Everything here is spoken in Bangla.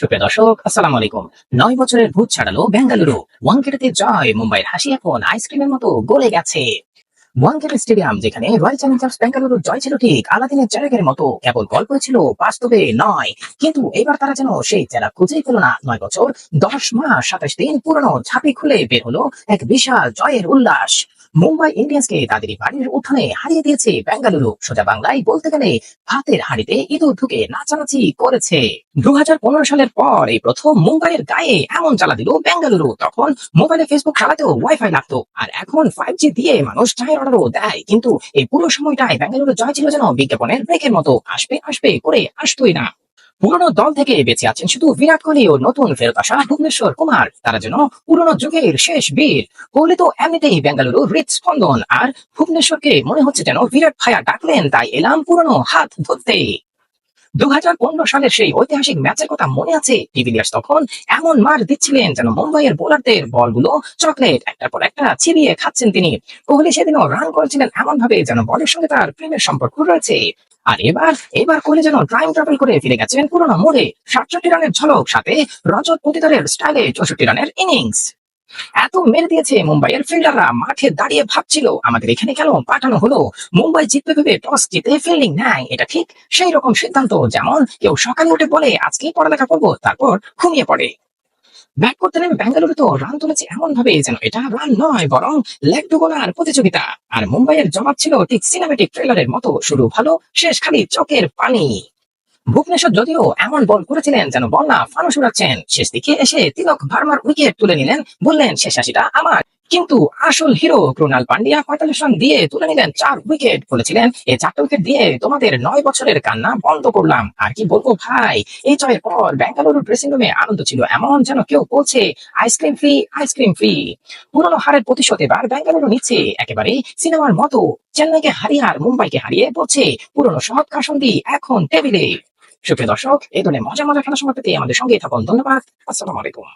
সুপ্রিয় দর্শক, আসসালামু আলাইকুম। নয় বছরের ভূত ছাড়ালো বেঙ্গালুরু। জয়, মুম্বাইয়ের হাসি এখন আইসক্রিমের মতো গলে গেছে। স্টেডিয়াম, যেখানে রয়্যাল চ্যালেঞ্জার্স বেঙ্গালুরু জয় ছিল ঠিক আলাদিনের চেরাগের মতো। কেবল গল্প ছিল বাস্তবে নয়, কিন্তু এবার তারা যেন সেই চেরা খুঁজেই পেল না। নয় বছর, দশ মাস, সাতাশ দিন পুরনো ঝাঁপি খুলে বের হলো এক বিশাল জয়ের উল্লাস। মুম্বাই ইন্ডিয়ান্সকে তাদের বাড়ির উঠানে হারিয়ে দিয়েছে বেঙ্গালুরু। সোজা বাংলায় বলতে গেলে ভাতের হাড়িতে ইঁদুর ঢুকে নাচানাচি করেছে। দু হাজার পনেরো সালের পর এই প্রথম মুম্বাইয়ের গায়ে এমন চালা দিল বেঙ্গালুরু। তখন মোবাইলে ফেসবুক চালাতেও ওয়াইফাই লাগতো, আর এখন ফাইভ জি দিয়ে মানুষ চায়ের অর্ডারও দেয়। কিন্তু এই পুরো সময়টায় বেঙ্গালুরু জয় ছিল যেন বিজ্ঞাপনের ব্রেকের মতো। আসবে আসবে করে আসতোই না। পুরনো দল থেকে বেঁচে আছেন শুধু বিরাট কোহলি ও নতুন ফেরত আসা ভুবনেশ্বর কুমার। তারা যেন পুরনো যুগের শেষ বীর। কোহলি তো এমনিতেই বেঙ্গালুরু হৃদস্পন্দন, আর ভুবনেশ্বরকে মনে হচ্ছে যেন বিরাট ভাইয়া ডাকলেন, তাই এলাম পুরনো হাত ধরতে। দু হাজার পনেরো সালের সেই ঐতিহাসিক ম্যাচের কথা মনে আছে? ডিভিলিয়ার্স তখন এমন মার দিচ্ছিলেন যেন মুম্বাইয়ের বোলারদের বলগুলো চকলেট, একটার পর একটা চিবিয়ে খাচ্ছেন তিনি। কোহলি সেদিনও রান করেছিলেন এমন ভাবে যেন বলের সঙ্গে তার প্রেমের সম্পর্ক রয়েছে। আর এবার এবার কোহলি যেন টাইম ট্রাভেল করে ফিরে গেছেন পুরোনো মোড়ে সাতষট্টি রানের ঝলক, সাথে রজত পতিদারের স্টাইলে চৌষট্টি রানের ইনিংস এত মেরে দিয়েছে মুম্বাইয়ের ফিল্ডাররা মাঠে দাঁড়িয়ে ভাবছিল, আমাদের এখানে কেন পাঠানো হলো? মুম্বাই জিতবে ভেবে টস জিতে ফিল্ডিং নেয়, এটা ঠিক সেই রকম সিদ্ধান্ত, যেমন কেউ সকালে উঠে বলে, আজকেই পড়ালেখা করব তারপর ঘুমিয়ে পড়ে। ব্যাট করতে নেমে বেঙ্গালুরু তো রান তুলেছে এমন ভাবে যেন এটা রান নয়, বরং লেগ টু গোলার প্রতিযোগিতা। আর মুম্বাইয়ের জবাব ছিল ঠিক সিনেমেটিক ট্রেলারের মতো, শুরু ভালো, শেষ খালি চোখের পানি। ভুবনেশ্বর যদিও এমন বল করেছিলেন যেন বল না ফানুস উড়াচ্ছেন শেষ দিকে এসে তিলক ভার্মার উইকেট তুলে নিলেন, বললেন শেষ হাসিটা আমার। কিন্তু আসল হিরো ক্রোনাল পান্ডিয়া পঁয়তাল্লিশ রান দিয়ে তুলে নিলেন, চার উইকেট বলেছিলেন এই চারটা উইকেট দিয়ে তোমাদের নয় বছরের কান্না বন্ধ করলাম। আর কি বলব ভাই, এই জয়ের পর বেঙ্গালুরু ড্রেসিং রুমে আনন্দ ছিল। এমন যেন কেউ বলছে আইসক্রিম ফ্রি আইসক্রিম ফ্রি পুরনো হারের প্রতিশোধ এবার বেঙ্গালুরু নিচ্ছে একেবারে সিনেমার মতো। চেন্নাইকে হারিয়ে আর মুম্বাইকে হারিয়ে বলছে, পুরনো সহজ কাসন্দি এখন টেবিলে সুপ্রিয় দর্শক এই ধরনের মজা মজা খেলা সময় পেতে আমাদের সঙ্গে থাকুন। ধন্যবাদ। আসসালামু আলাইকুম।